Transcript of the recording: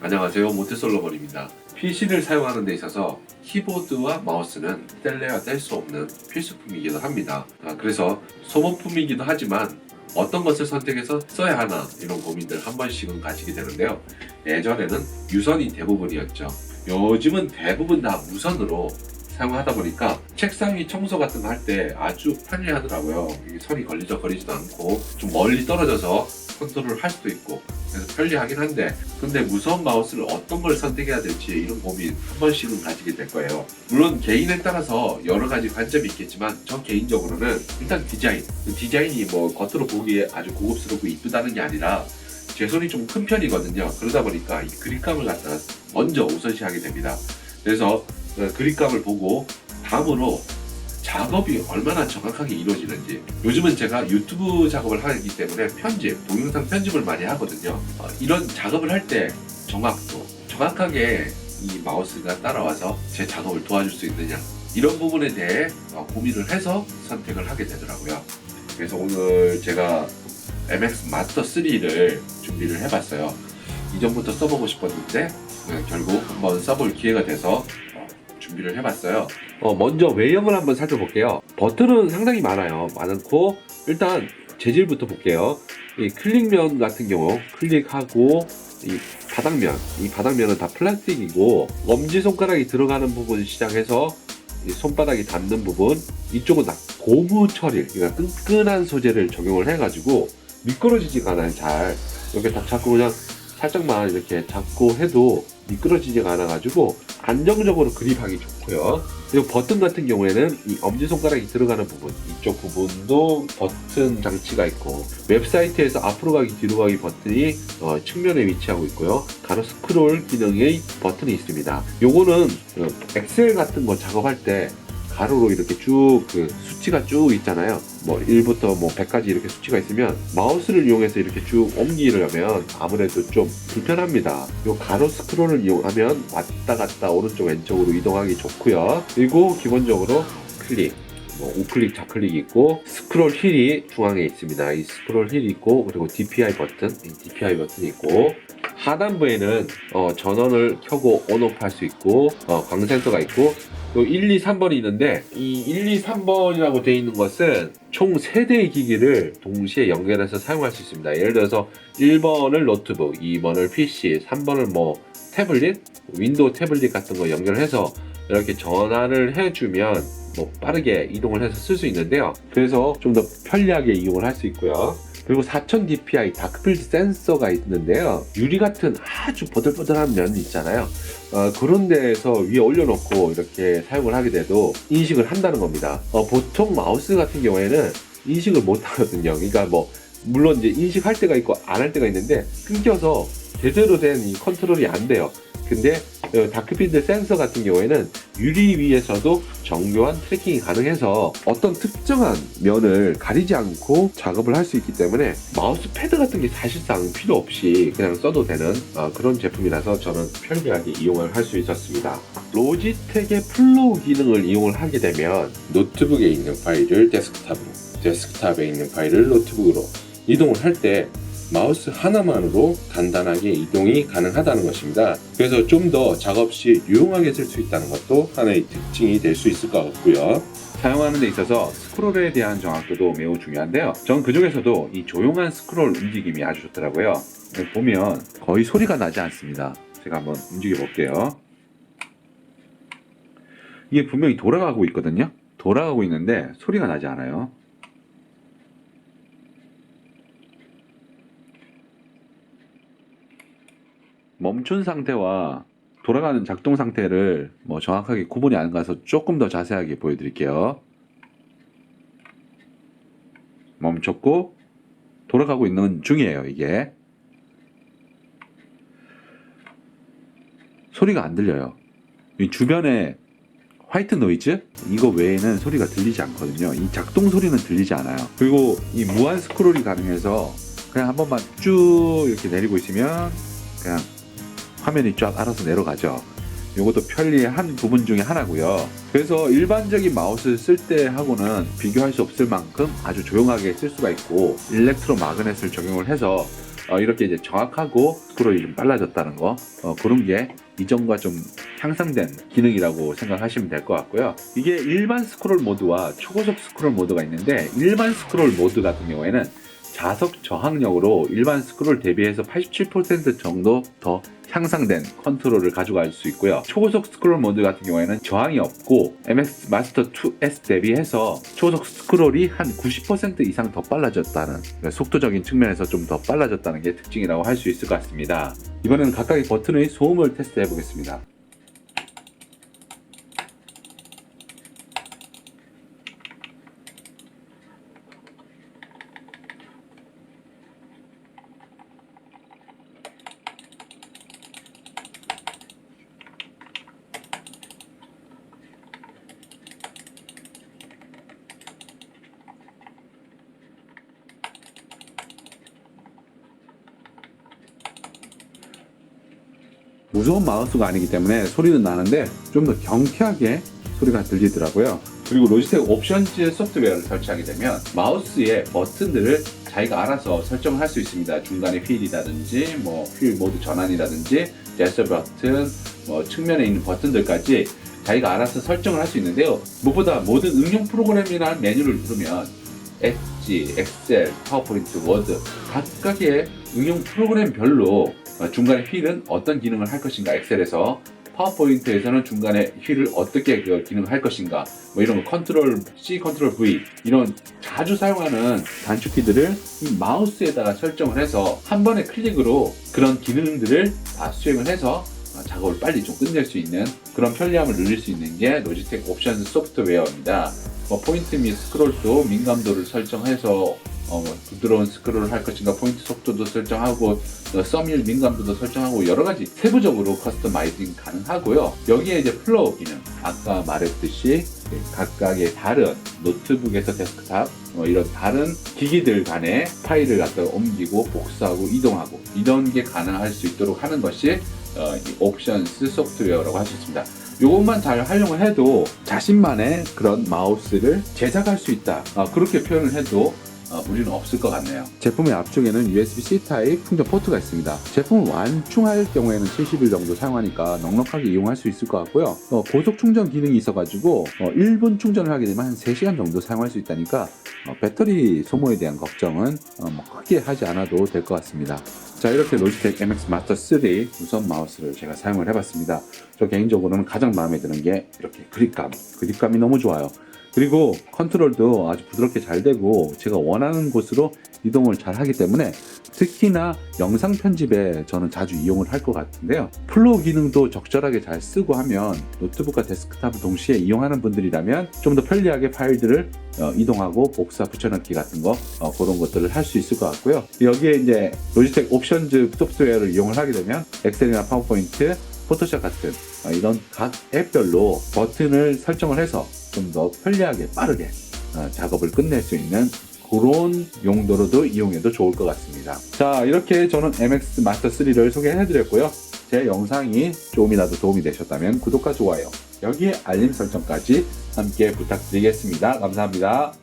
안녕하세요 모태솔로몬입니다. PC를 사용하는 데 있어서 키보드와 마우스는 뗄래야 뗄 수 없는 필수품이기도 합니다. 아, 그래서 소모품이기도 하지만 어떤 것을 선택해서 써야 하나 이런 고민들 한 번씩은 가지게 되는데요. 예전에는 유선이 대부분이었죠. 요즘은 대부분 다 무선으로 사용하다 보니까 책상 위 청소 같은 거 할 때 아주 편리하더라고요. 선이 걸리적거리지도 않고 좀 멀리 떨어져서 컨트롤을 할 수도 있고 그래서 편리하긴 한데 근데 무선 마우스를 어떤 걸 선택해야 될지 이런 고민 한 번씩은 가지게 될 거예요. 물론 개인에 따라서 여러 가지 관점이 있겠지만 저 개인적으로는 일단 디자인 그 디자인이 뭐 겉으로 보기에 아주 고급스럽고 이쁘다는 게 아니라 제 손이 좀 큰 편이거든요. 그러다 보니까 이 그립감을 갖다가 먼저 우선시하게 됩니다. 그래서 어, 그립감을 보고 다음으로 작업이 얼마나 정확하게 이루어지는지. 요즘은 제가 유튜브 작업을 하기 때문에 편집, 동영상 편집을 많이 하거든요. 어, 이런 작업을 할 때 정확도 정확하게 이 마우스가 따라와서 제 작업을 도와줄 수 있느냐. 이런 부분에 대해 어, 고민을 해서 선택을 하게 되더라고요. 그래서 오늘 제가 MX 마스터 3를 준비를 해봤어요. 이전부터 써보고 싶었는데 네, 결국 한번 써볼 기회가 돼서 어, 준비를 해봤어요. 어, 먼저 외형을 한번 살펴볼게요. 버튼은 상당히 많아요. 많고 일단 재질부터 볼게요. 이 클릭면 같은 경우 클릭하고 이 바닥면, 이 바닥면은 다 플라스틱이고 엄지 손가락이 들어가는 부분 시작해서 이 손바닥이 닿는 부분 이쪽은 다 고무 처리, 그러니까 끈끈한 소재를 적용을 해가지고 미끄러지지가 않아요. 잘 이렇게 딱 잡고 그냥 살짝만 이렇게 잡고 해도 미끄러지지가 않아가지고 안정적으로 그립하기 좋고요. 그리고 버튼 같은 경우에는 이 엄지손가락이 들어가는 부분 이쪽 부분도 버튼 장치가 있고 웹사이트에서 앞으로 가기 뒤로 가기 버튼이 어, 측면에 위치하고 있고요. 가로 스크롤 기능의 버튼이 있습니다. 요거는 어, 엑셀 같은 거 작업할 때 가로로 이렇게 쭉 그 수치가 쭉 있잖아요. 뭐 1부터 뭐 100까지 이렇게 수치가 있으면 마우스를 이용해서 이렇게 쭉 옮기려면 아무래도 좀 불편합니다. 요 가로 스크롤을 이용하면 왔다 갔다 오른쪽 왼쪽으로 이동하기 좋고요. 그리고 기본적으로 클릭 뭐 우클릭 좌클릭 있고 스크롤 힐이 중앙에 있습니다. 이 스크롤 힐이 있고 그리고 DPI 버튼, 이 DPI 버튼이 있고 하단부에는 어, 전원을 켜고 온오프 할 수 있고 어, 광센서가 있고 또 1, 2, 3번이 있는데 이 1, 2, 3번이라고 되어 있는 것은 총 3대의 기기를 동시에 연결해서 사용할 수 있습니다. 예를 들어서 1번을 노트북, 2번을 PC, 3번을 뭐 태블릿, 윈도우 태블릿 같은 거 연결해서 이렇게 전환을 해주면 뭐 빠르게 이동을 해서 쓸 수 있는데요. 그래서 좀 더 편리하게 이용을 할 수 있고요. 그리고 4000 dpi 다크필드 센서가 있는데요. 유리 같은 아주 버들버들한 면 있잖아요. 어, 그런 데에서 위에 올려놓고 이렇게 사용을 하게 돼도 인식을 한다는 겁니다. 어, 보통 마우스 같은 경우에는 인식을 못 하거든요. 그러니까 뭐 물론 이제 인식할 때가 있고 안 할 때가 있는데 끊겨서 제대로 된이 컨트롤이 안 돼요. 근데 어, 다크필드 센서 같은 경우에는 유리 위에서도 정교한 트래킹이 가능해서 어떤 특정한 면을 가리지 않고 작업을 할 수 있기 때문에 마우스 패드 같은 게 사실상 필요 없이 그냥 써도 되는 어, 그런 제품이라서 저는 편리하게 이용을 할 수 있었습니다. 로지텍의 플로우 기능을 이용을 하게 되면 노트북에 있는 파일을 데스크탑으로, 데스크탑에 있는 파일을 노트북으로 이동을 할 때 마우스 하나만으로 간단하게 이동이 가능하다는 것입니다. 그래서 좀 더 작업 시 유용하게 쓸 수 있다는 것도 하나의 특징이 될 수 있을 것 같고요. 사용하는 데 있어서 스크롤에 대한 정확도도 매우 중요한데요. 전 그 중에서도 이 조용한 스크롤 움직임이 아주 좋더라고요. 보면 거의 소리가 나지 않습니다. 제가 한번 움직여 볼게요. 이게 분명히 돌아가고 있거든요. 돌아가고 있는데 소리가 나지 않아요. 멈춘 상태와 돌아가는 작동 상태를 뭐 정확하게 구분이 안 가서 조금 더 자세하게 보여드릴게요. 멈췄고 돌아가고 있는 중이에요. 이게 소리가 안 들려요. 이 주변에 화이트 노이즈 이거 외에는 소리가 들리지 않거든요. 이 작동 소리는 들리지 않아요. 그리고 이 무한 스크롤이 가능해서 그냥 한 번만 쭉 이렇게 내리고 있으면 그냥 화면이 쫙 알아서 내려가죠. 이것도 편리한 부분 중에 하나고요. 그래서 일반적인 마우스 쓸 때 하고는 비교할 수 없을 만큼 아주 조용하게 쓸 수가 있고 일렉트로 마그넷을 적용을 해서 어, 이렇게 이제 정확하고 스크롤이 좀 빨라졌다는 거 어, 그런 게 이전과 좀 향상된 기능이라고 생각하시면 될 것 같고요. 이게 일반 스크롤 모드와 초고속 스크롤 모드가 있는데 일반 스크롤 모드 같은 경우에는 자석 저항력으로 일반 스크롤 대비해서 87% 정도 더 향상된 컨트롤을 가져갈 수 있고요. 초고속 스크롤 모드 같은 경우에는 저항이 없고 MX 마스터 2S 대비해서 초고속 스크롤이 한 90% 이상 더 빨라졌다는 속도적인 측면에서 좀 더 빨라졌다는 게 특징이라고 할 수 있을 것 같습니다. 이번에는 각각의 버튼의 소음을 테스트해 보겠습니다. 무서운 마우스가 아니기 때문에 소리는 나는데 좀 더 경쾌하게 소리가 들리더라고요. 그리고 로지텍 옵션즈 소프트웨어를 설치하게 되면 마우스의 버튼들을 자기가 알아서 설정을 할 수 있습니다. 중간에 휠이라든지 뭐 휠 모드 전환이라든지 제스 버튼, 뭐 측면에 있는 버튼들까지 자기가 알아서 설정을 할 수 있는데요. 무엇보다 모든 응용 프로그램이나 메뉴를 누르면 엣지, 엑셀, 파워포인트, 워드 각각의 응용 프로그램별로 어, 중간에 휠은 어떤 기능을 할 것인가 엑셀에서 파워포인트에서는 중간에 휠을 어떻게 그 기능을 할 것인가 뭐 이런 거 컨트롤 C, 컨트롤 V 이런 자주 사용하는 단축키들을 이 마우스에다가 설정을 해서 한 번의 클릭으로 그런 기능들을 다 수행을 해서 어, 작업을 빨리 좀 끝낼 수 있는 그런 편리함을 누릴 수 있는 게 로지텍 옵션 소프트웨어입니다. 뭐 포인트 및 스크롤도 민감도를 설정해서 어, 뭐 부드러운 스크롤을 할 것인가 포인트 속도도 설정하고 어, 썸일 민감도도 설정하고 여러 가지 세부적으로 커스터마이징 가능하고요. 여기에 이제 플로우 기능 아까 말했듯이 각각의 다른 노트북에서 데스크탑 어, 이런 다른 기기들 간에 파일을 갖다 옮기고 복사하고 이동하고 이런 게 가능할 수 있도록 하는 것이 어, 이 옵션스 소프트웨어라고 할 수 있습니다. 이것만 잘 활용을 해도 자신만의 그런 마우스를 제작할 수 있다. 아, 그렇게 표현을 해도 어, 무리는 없을 것 같네요. 제품의 앞쪽에는 USB-C 타입 충전 포트가 있습니다. 제품을 완충할 경우에는 70일 정도 사용하니까 넉넉하게 이용할 수 있을 것 같고요. 어, 고속 충전 기능이 있어가지고 어, 1분 충전을 하게 되면 한 3시간 정도 사용할 수 있다니까 어, 배터리 소모에 대한 걱정은 어, 뭐 크게 하지 않아도 될 것 같습니다. 자 이렇게 로지텍 MX 마스터 3 무선 마우스를 제가 사용을 해봤습니다. 저 개인적으로는 가장 마음에 드는 게 이렇게 그립감, 그립감이 너무 좋아요. 그리고 컨트롤도 아주 부드럽게 잘 되고 제가 원하는 곳으로 이동을 잘 하기 때문에 특히나 영상 편집에 저는 자주 이용을 할 것 같은데요. 플로우 기능도 적절하게 잘 쓰고 하면 노트북과 데스크탑을 동시에 이용하는 분들이라면 좀 더 편리하게 파일들을 어, 이동하고 복사 붙여넣기 같은 거 어, 그런 것들을 할 수 있을 것 같고요. 여기에 이제 로지텍 옵션즈 소프트웨어를 이용을 하게 되면 엑셀이나 파워포인트, 포토샵 같은 어, 이런 각 앱별로 버튼을 설정을 해서 좀 더 편리하게 빠르게 어, 작업을 끝낼 수 있는 그런 용도로도 이용해도 좋을 것 같습니다. 자, 이렇게 저는 MX 마스터 3를 소개해드렸고요. 제 영상이 조금이라도 도움이 되셨다면 구독과 좋아요, 여기에 알림 설정까지 함께 부탁드리겠습니다. 감사합니다.